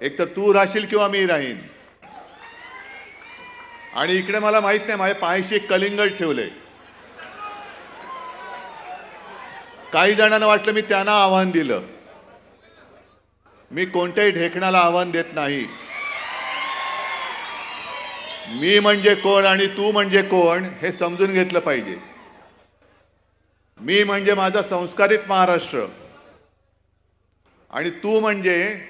एक तर तू राहशील किंवा मी राहीन. आणि इकडे मला माहीत नाही माझ्या पायाशी एक कलिंगड ठेवलंय. काही जणांना वाटलं मी त्यांना आव्हान दिलं. मी कोणत्याही ढेकणाला आव्हान देत नाही. मी म्हणजे कोण आणि तू म्हणजे कोण हे समजून घेतलं पाहिजे. मी म्हणजे माझा संस्कारित महाराष्ट्र. आणि तू म्हणजे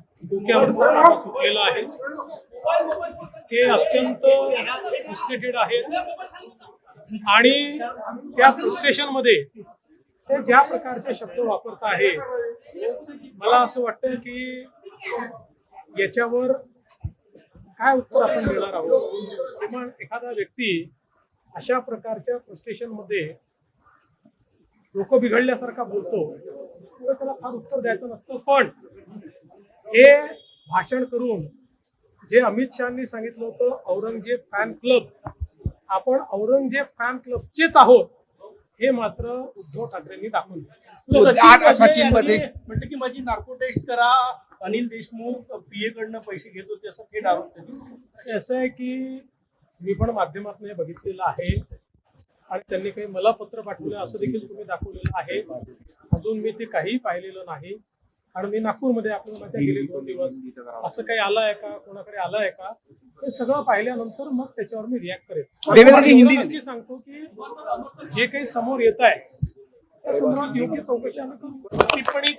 डोक्यावरचा सुटलेला आहे. ते अत्यंत फ्रस्ट्रेटेड आहेत आणि त्या फ्रस्ट्रेशनमध्ये ते ज्या प्रकारचे शब्द वापरत आहे मला असं वाटतं की याच्यावर काय उत्तर आपण देणार आहोत? किंवा एखादा व्यक्ती अशा प्रकारच्या फ्रस्ट्रेशनमध्ये लोक बिघडल्यासारखा बोलतो तर त्याला फार उत्तर द्यायचं नसतं. पण हे भाषण करून जे अमित शहानी सांगितलं होतं औरंगजेब फॅन क्लब आपण औरंगजेब फॅन क्लबचेच आहोत हे मात्र उद्धव ठाकरेंनी दाखवून दिलं. सचिन म्हटलं की माझी नार्को टेस्ट करा अनिल देशमुख पीए कडनं पैसे घेत होते असं थेट आरोप त्यांनी असं आहे की मी पण माध्यमातून हे बघितलेलं आहे आणि त्यांनी काही मला पत्र पाठवलं असं देखील तुम्ही दाखवलेलं आहे. अजून मी ते काहीही पाहिलेलं नाही. आणि मी नागपूरमध्ये आपल्याला माहिती गेले दोन दिवस. असं काही आलं आहे का? कोणाकडे आलं आहे का? हे सगळं पाहिल्यानंतर मग त्याच्यावर मी रिॲक्ट करेन. देवेंद्रजी, एवढं हिंदी- नक्की सांगतो की जे काही समोर येत आहे त्या संदर्भात योग्य चौकशी आम्ही करू. टिप्पणी